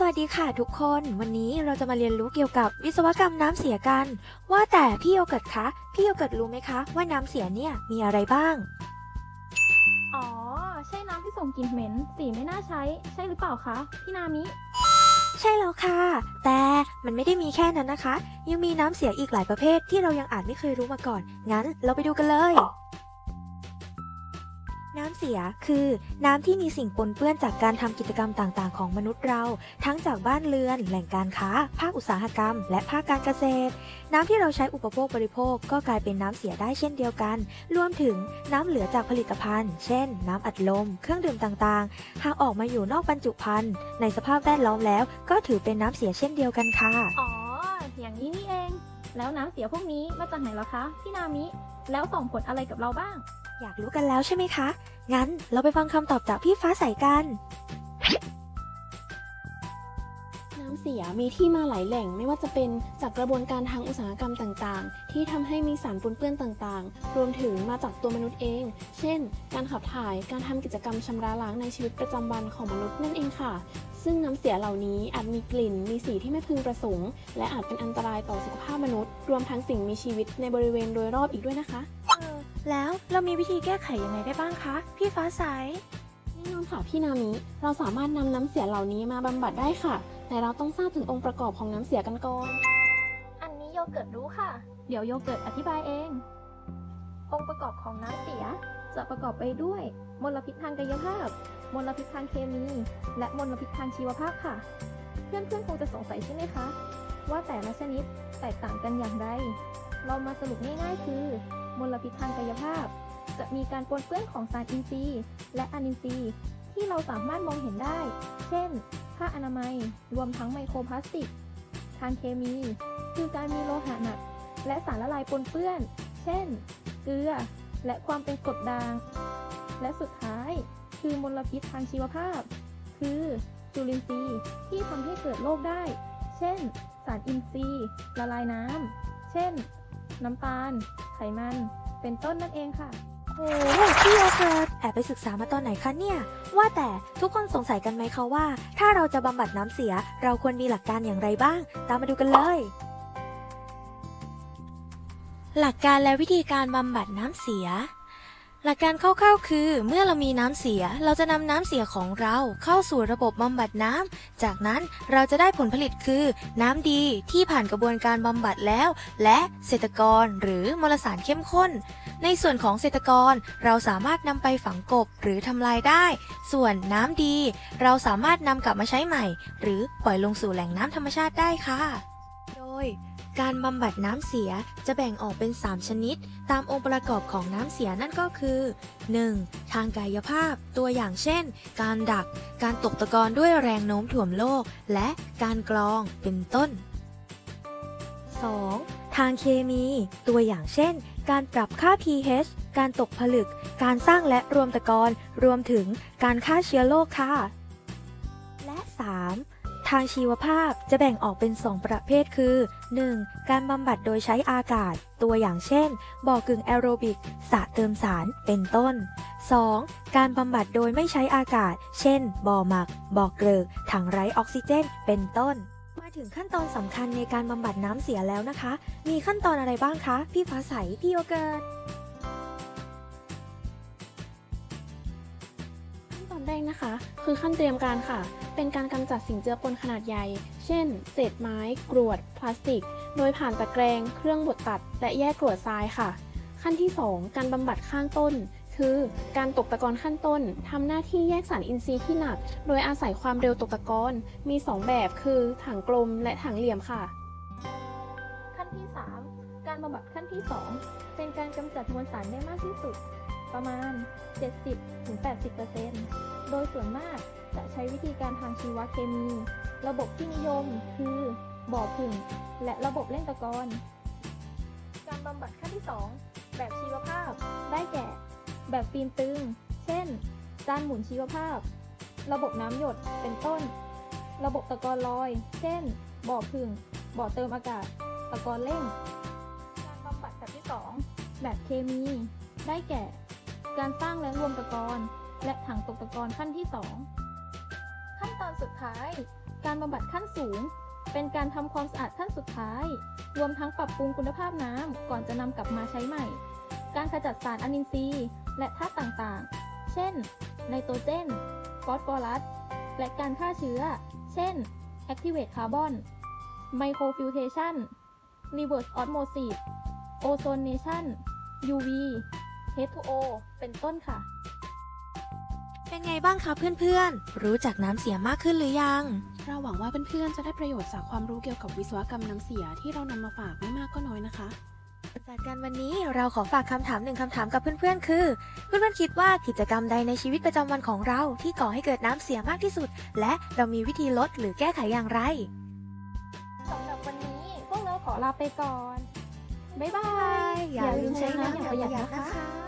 สวัสดีค่ะทุกคน วันนี้เราจะมาเรียนรู้เกี่ยวกับวิศวกรรมน้ำเสียกัน ว่าแต่พี่โยเกิร์ตคะพี่โยเกิร์ตรู้ไหมคะ ว่าน้ำเสียเนี่ยมีอะไรบ้าง อ๋อ ใช่น้ำที่ส่งกลิ่นเหม็น สีไม่น่าใช้ ใช่หรือเปล่าคะพี่นามิ ใช่แล้วค่ะ แต่มันไม่ได้มีแค่นั้นนะคะ ยังมีน้ำเสียอีกหลายประเภทที่เรายังอาจไม่เคยรู้มาก่อน งั้นเราไปดูกันเลย น้ำเสียคือน้ำที่มีสิ่งปนเปื้อนจากการทำกิจกรรมต่างๆ ของมนุษย์เรา ทั้งจากบ้านเรือน แหล่งการค้า ภาคอุตสาหกรรม และภาคการเกษตร น้ำที่เราใช้อุปโภคบริโภค ก็กลายเป็นน้ำเสียได้เช่นเดียวกัน รวมถึงน้ำเหลือจากผลิตภัณฑ์ เช่น น้ำอัดลม เครื่องดื่มต่างๆ หากออกมาอยู่นอกบรรจุภัณฑ์ในสภาพแวดล้อมแล้ว ก็ถือเป็นน้ำเสียเช่นเดียวกันค่ะ อ๋อ อย่างนี้นี่เอง แล้วน้ำเสียพวกนี้มาจากไหนเหรอคะพี่นามิ แล้วส่งผลอะไรกับเราบ้าง อยากรู้กันแล้วใช่ไหมคะ งั้นเราไปฟังคำตอบจากพี่ฟ้าใสกัน น้ำเสียมีที่มาหลายแหล่งไม่ว่าจะเป็นจากกระบวนการทางอุตสาหกรรมต่างๆ ที่ทำให้มีสารปนเปื้อนต่างๆ รวมถึงมาจากตัวมนุษย์เอง เช่น การขับถ่าย การทำกิจกรรมชำระล้างในชีวิตประจำวันของมนุษย์นั่นเองค่ะ ซึ่งน้ำเสียเหล่านี้อาจมีกลิ่น มีสีที่ไม่พึงประสงค์ และอาจเป็นอันตรายต่อสุขภาพมนุษย์ รวมทั้งสิ่งมีชีวิตในบริเวณโดยรอบอีกด้วยนะคะ แล้วเรามีวิธีแก้ไขยังไงได้บ้างคะ พี่ฟ้าใสแน่นอนค่ะพี่นามิ เราสามารถนำน้ำเสียเหล่านี้มาบำบัดได้ค่ะ แต่เราต้องทราบถึงองค์ประกอบของน้ำเสียกันก่อน อันนี้โยเกิร์ตรู้ค่ะ เดี๋ยวโยเกิร์ตอธิบายเอง องค์ประกอบของน้ำเสียจะประกอบไปด้วย มลพิษทางกายภาพ มลพิษทางเคมี และมลพิษทางชีวภาพค่ะ เพื่อนๆคงจะสงสัยใช่ไหมคะ ว่าแต่ละชนิดแตกต่างกันอย่างไร เรามาสรุปง่ายๆ คือ มลพิษทางกายภาพ จะมีการปนเปื้อนของสารอินทรีย์ และอนินทรีย์ ที่เราสามารถมองเห็นได้ เช่น ผ้าอนามัย รวมทั้งไมโครพลาสติก ทางเคมี คือการมีโลหะหนัก และสารละลายปนเปื้อน เช่น เกลือ และความเป็นกรดด่าง และสุดท้าย คือมลพิษทางชีวภาพ คือจุลินทรีย์ที่ทำให้เกิดโรคได้ เช่น สารอินทรีย์ ละลายน้ำ เช่น น้ำตาล ไขมัน เป็นต้นนั่นเองค่ะ โอ้พี่โยเกิร์ตแอบไปศึกษามาตอนไหนคะเนี่ย ว่าแต่ทุกคนสงสัยกันไหมคะว่า ถ้าเราจะบำบัดน้ำเสีย เราควรมีหลักการอย่างไรบ้าง ตามมาดูกันเลย หลักการและวิธีการบำบัดน้ำเสีย หลักการคร่าวๆคือ เมื่อเรามีน้ำเสีย เราจะนำน้ำเสียของเราเข้าสู่ระบบบำบัดน้ำ จากนั้นเราจะได้ผลผลิตคือ น้ำดีที่ผ่านกระบวนการบำบัดแล้ว และเศรษฐกรหรือมลสารเข้มข้น ในส่วนของเศรษฐกรเราสามารถนำไปฝังกบหรือทำลายได้ ส่วนน้ำดี เราสามารถนำกลับมาใช้ใหม่ หรือปล่อยลงสู่แหล่งน้ำธรรมชาติได้ค่ะ โดย การบำบัดน้ำเสียจะแบ่งออกเป็น 3 ชนิด ตามองค์ประกอบของน้ำเสียนั่นก็คือ 1. ทางกายภาพ ตัวอย่างเช่น การดัก การตกตะกอนด้วยแรงโน้มถ่วงโลก และการกรอง เป็นต้น 2. ทางเคมี ตัวอย่างเช่น การปรับค่า pH การตกผลึก การสร้างและรวมตะกอน รวมถึงการฆ่าเชื้อโรคค่ะ และ 3. ทางชีวภาพจะแบ่งออกเป็น 2 ประเภทคือ 1. การบำบัดโดยใช้อากาศ ตัวอย่างเช่น บ่อกึ่งแอโรบิกสระเติมสาร เป็นต้น 2. การบำบัดโดยไม่ใช้อากาศ เช่น บ่อหมัก บ่อเกลือถังไร้ออกซิเจน เป็นต้น มาถึงขั้นตอนสำคัญในการบำบัดน้ำเสียแล้วนะคะ มีขั้นตอนอะไรบ้างคะ พี่ฟ้าใส พี่โยเกิร์ต อนแรกนะคะ คือขั้นเตรียมการค่ะ เป็นการกำจัดสิ่งเจือปนขนาดใหญ่ เช่น เศษไม้ กรวด พลาสติก โดยผ่านตะแกรงเครื่องบดตัด และแยกกรวดทรายค่ะ ขั้นที่ 2 การบำบัดข้างต้น คือ การตกตะกอนขั้นต้นทำหน้าที่แยกสารอินทรีย์ที่หนัก โดยอาศัยความเร็วตกตะกอนมี 2 แบบคือ ถังกลมและถังเหลี่ยมค่ะ ขั้นที่ 3 การบำบัดขั้นที่ 2 เป็นการกำจัดมวลสารได้มากที่สุด ประมาณ 70-80% โดยส่วนมากจะใช้วิธีการทางชีวเคมี ระบบที่นิยมคือบ่อผึ่งและระบบเล่นตะกอนการบำบัดขั้นที่ 2 แบบชีวภาพ ได้แก่ แบบฟิล์มตึง เช่น จานหมุนชีวภาพ ระบบน้ำหยด เป็นต้น ระบบตะกอนลอย เช่น บ่อผึ่ง บ่อเติมอากาศ ตะกอนเร่ง การบำบัดแบบที่ 2 แบบเคมี ได้แก่ การสร้างและรวมตะกอน และถังตกตะกอนขั้นที่ 2 ขั้นตอนสุดท้าย การบำบัดขั้นสูง เป็นการทำความสะอาดขั้นสุดท้าย รวมทั้งปรับปรุงคุณภาพน้ำก่อนจะนำกลับมาใช้ใหม่ การขจัดสารอนินทรีย์ และธาตุต่างๆ เช่น ไนโตรเจน ฟอสฟอรัส และการฆ่าเชื้อ เช่น Activate Carbon Microfiltration Reverse Osmosis Ozonation UV H2O เป็นต้นค่ะ เป็นไงบ้างคะเพื่อนๆ รู้จักน้ำเสียมากขึ้นหรือยัง เราหวังว่าเพื่อนๆ จะได้ประโยชน์จากความรู้เกี่ยวกับวิศวกรรมน้ำเสียที่เรานำมาฝากไม่มากก็น้อยนะคะ จากการวันนี้เราขอฝากคำถามหนึ่งคำถามกับเพื่อนๆ คือ เพื่อนๆ คิดว่ากิจกรรมใดในชีวิตประจำวันของเราที่ก่อให้เกิดน้ำเสียมากที่สุด และเรามีวิธีลดหรือแก้ไขอย่างไรสำหรับวันนี้พวกเราขอลาไปก่อน บ๊ายบาย อย่าลืมใช้น้ำอย่างประหยัดนะคะ